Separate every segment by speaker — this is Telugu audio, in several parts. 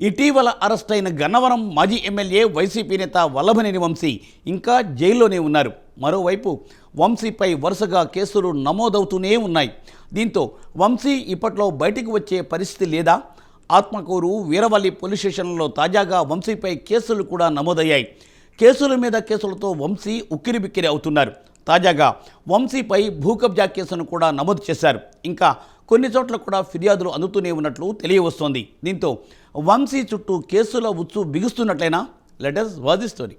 Speaker 1: ఇటీవల అరెస్ట్ అయిన గన్నవరం మాజీ ఎమ్మెల్యే వైసీపీ నేత వల్లభనేని వంశీ ఇంకా జైల్లోనే ఉన్నారు. మరోవైపు వంశీపై వరుసగా కేసులు నమోదవుతూనే ఉన్నాయి. దీంతో వంశీ ఇప్పట్లో బయటికి వచ్చే పరిస్థితి లేదా? ఆత్మకూరు వీరవల్లి పోలీస్ స్టేషన్లలో తాజాగా వంశీపై కేసులు కూడా నమోదయ్యాయి. కేసుల మీద కేసులతో వంశీ ఉక్కిరిబిక్కిరి అవుతున్నారు. తాజాగా వంశీపై భూకబ్జా కేసును కూడా నమోదు చేశారు. ఇంకా కొన్ని చోట్ల కూడా ఫిర్యాదులు అందుతూనే ఉన్నట్లు తెలియవస్తోంది. దీంతో వంశీ చుట్టూ కేసుల ఉచ్చు బిగుస్తున్నట్లయినా లెటర్స్ వాజ్ స్టోరీ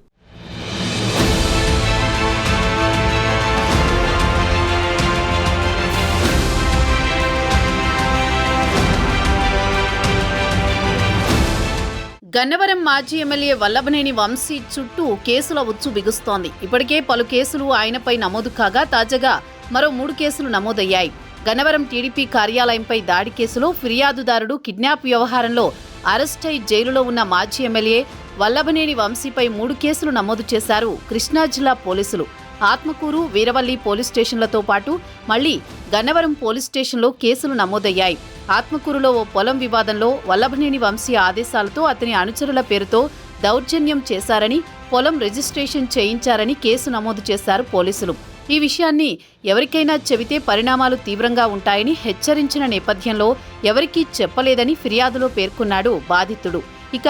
Speaker 2: గన్నవరం మాజీ ఎమ్మెల్యే వల్లభనేని వంశీ చుట్టూ కేసుల ఉచ్చు బిగుస్తోంది. ఇప్పటికే పలు కేసులు ఆయనపై నమోదు కాగా తాజాగా మరో మూడు కేసులు నమోదయ్యాయి. గన్నవరం టీడీపీ కార్యాలయంపై దాడి కేసులో ఫిర్యాదుదారుడు కిడ్నాప్ వ్యవహారంలో అరెస్ట్ అయి జైలులో ఉన్న మాజీ ఎమ్మెల్యే వల్లభనేని వంశీపై మూడు కేసులు నమోదు చేశారు కృష్ణా జిల్లా పోలీసులు. ఆత్మకూరు వీరవల్లి పోలీస్ స్టేషన్లతో పాటు మళ్ళీ గన్నవరం పోలీస్ స్టేషన్లో కేసులు నమోదయ్యాయి. ఆత్మకూరులో ఓ పొలం వివాదంలో వల్లభనేని వంశీ ఆదేశాలతో అతని అనుచరుల పేరుతో దౌర్జన్యం చేశారని పొలం రిజిస్ట్రేషన్ చేయించారని కేసు నమోదు చేశారు పోలీసులు. ఈ విషయాన్ని ఎవరికైనా చెబితే పరిణామాలు తీవ్రంగా ఉంటాయని హెచ్చరించిన నేపథ్యంలో ఎవరికీ చెప్పలేదని ఫిర్యాదులో పేర్కొన్నాడు బాధితుడు. ఇక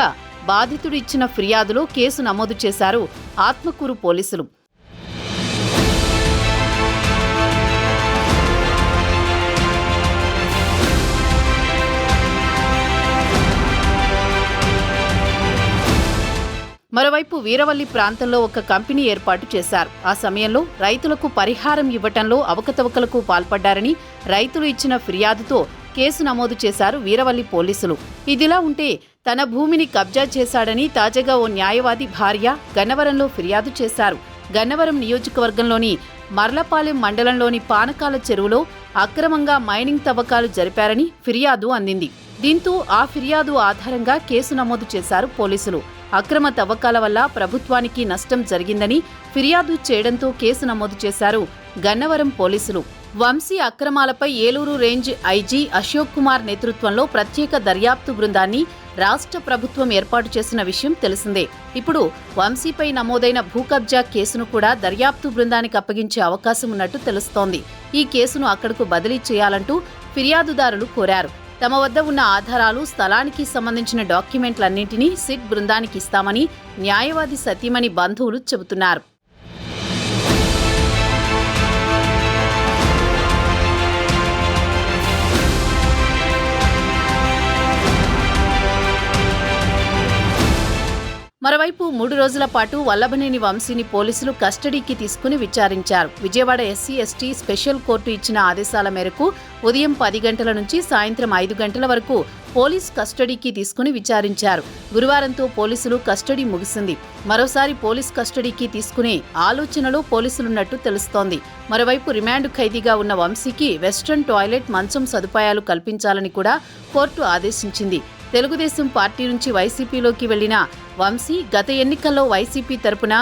Speaker 2: బాధితుడు ఇచ్చిన ఫిర్యాదులో కేసు నమోదు చేశారు ఆత్మకూరు పోలీసులు. మరోవైపు వీరవల్లి ప్రాంతంలో ఒక కంపెనీ ఏర్పాటు చేశారు. ఆ సమయంలో రైతులకు పరిహారం ఇవ్వటంలో అవకతవకలకు పాల్పడ్డారని రైతులు ఇచ్చిన ఫిర్యాదుతో కేసు నమోదు చేశారు వీరవల్లి పోలీసులు. ఇదిలా ఉంటే తన భూమిని కబ్జా చేశాడని తాజాగా ఓ న్యాయవాది భార్య గన్నవరంలో ఫిర్యాదు చేశారు. గన్నవరం నియోజకవర్గంలోని మర్లపాలెం మండలంలోని పానకాల చెరువులో అక్రమంగా మైనింగ్ తవ్వకాలు జరిపారని ఫిర్యాదు అందింది. దీంతో ఆ ఫిర్యాదు ఆధారంగా కేసు నమోదు చేశారు పోలీసులు. అక్రమ తవ్వకాల వల్ల ప్రభుత్వానికి నష్టం జరిగిందని ఫిర్యాదు చేయడంతో కేసు నమోదు చేశారు గన్నవరం పోలీసులు. వంశీ అక్రమాలపై ఏలూరు రేంజ్ ఐజీ అశోక్ కుమార్ నేతృత్వంలో ప్రత్యేక దర్యాప్తు బృందాన్ని రాష్ట్ర ప్రభుత్వం ఏర్పాటు చేసిన విషయం తెలిసిందే. ఇప్పుడు వంశీపై నమోదైన భూకబ్జా కేసును కూడా దర్యాప్తు బృందానికి అప్పగించే అవకాశం ఉన్నట్టు తెలుస్తోంది. ఈ కేసును అక్కడకు బదిలీ చేయాలంటూ ఫిర్యాదుదారులు కోరారు. తమ వద్ద ఉన్న ఆధారాలు స్థలానికి సంబంధించిన డాక్యుమెంట్లన్నింటినీ సిట్ బృందానికి ఇస్తామని న్యాయవాది సతీమణి బంధువులు చెబుతున్నారు. మరోవైపు మూడు రోజుల పాటు వల్లభనేని వంశీని పోలీసులు కస్టడీకి తీసుకుని విచారించారు. Vijayawada SC ST special court ఇచ్చిన ఆదేశాల మేరకు ఉదయం పది గంటల నుంచి సాయంత్రం ఐదు గంటల వరకు పోలీస్ కస్టడీకి తీసుకుని విచారించారు. గురువారంతో పోలీసులు కస్టడీ ముగిసింది. మరోసారి పోలీస్ కస్టడీకి తీసుకునే ఆలోచనలో పోలీసులున్నట్టు తెలుస్తోంది. మరోవైపు రిమాండ్ ఖైదీగా ఉన్న వంశీకి వెస్ట్రన్ టాయిలెట్ మంచం సదుపాయాలు కల్పించాలని కూడా కోర్టు ఆదేశించింది. తెలుగుదేశం పార్టీ నుంచి వైసీపీలోకి వెళ్ళిన వంశీ గత ఎన్నికల్లో వైసీపీ తరపున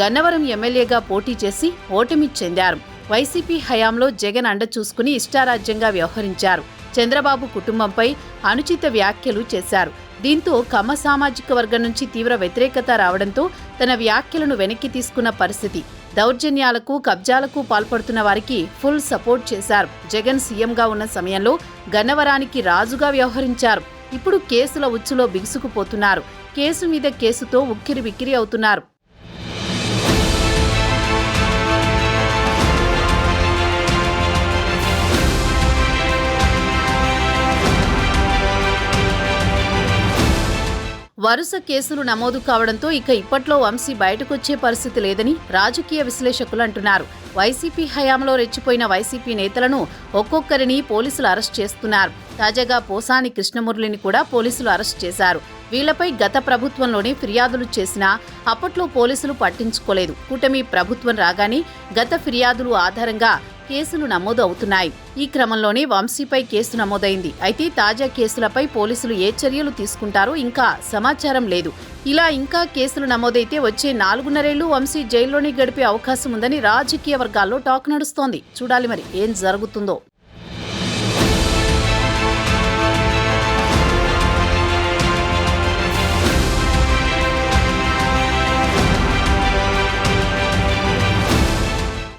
Speaker 2: గన్నవరం ఎమ్మెల్యేగా పోటీ చేసి ఓటమి చెందారు. వైసీపీ హయాంలో జగన్ అండ చూసుకుని ఇష్టారాజ్యంగా వ్యవహరించారు. చంద్రబాబు కుటుంబంపై అనుచిత వ్యాఖ్యలు చేశారు. దీంతో కమ్మ సామాజిక వర్గం నుంచి తీవ్ర వ్యతిరేకత రావడంతో తన వ్యాఖ్యలను వెనక్కి తీసుకున్న పరిస్థితి. దౌర్జన్యాలకు కబ్జాలకు పాల్పడుతున్న వారికి ఫుల్ సపోర్ట్ చేశారు. జగన్ సీఎంగా ఉన్న సమయంలో గన్నవరానికి రాజుగా వ్యవహరించారు. ఇప్పుడు కేసుల ఉచ్చులో బిగుసుకుపోతున్నారు. కేసు మీద కేసుతో ఉక్కిరి బిక్కిరి అవుతున్నారు. వరుస కేసులు నమోదు కావడంతో ఇక ఇప్పట్లో వంశీ బయటకొచ్చే పరిస్థితి లేదని రాజకీయ విశ్లేషకులు అంటున్నారు. వైసీపీ హయాంలో రెచ్చిపోయిన వైసీపీ నేతలను ఒక్కొక్కరిని పోలీసులు అరెస్ట్ చేస్తున్నారు. తాజాగా పోసాని కృష్ణమురళిని కూడా పోలీసులు అరెస్ట్ చేశారు. వీళ్ళపై గత ప్రభుత్వంలోనే ఫిర్యాదులు చేసినా అప్పట్లో పోలీసులు పట్టించుకోలేదు. కూటమి ప్రభుత్వం రాగానే గత ఫిర్యాదులు ఆధారంగా కేసులు నమోదు అవుతున్నాయి ఈ క్రమంలోనే వంశీపై కేసు నమోదైంది. అయితే తాజా కేసులపై పోలీసులు ఏ చర్యలు తీసుకుంటారో ఇంకా సమాచారం లేదు. ఇలా ఇంకా కేసులు నమోదైతే వచ్చే నాలుగున్నరేళ్ళు వంశీ జైల్లోనే గడిపే అవకాశం ఉందని రాజకీయ వర్గాల్లో టాక్ నడుస్తోంది. చూడాలి మరి ఏం జరుగుతుందో.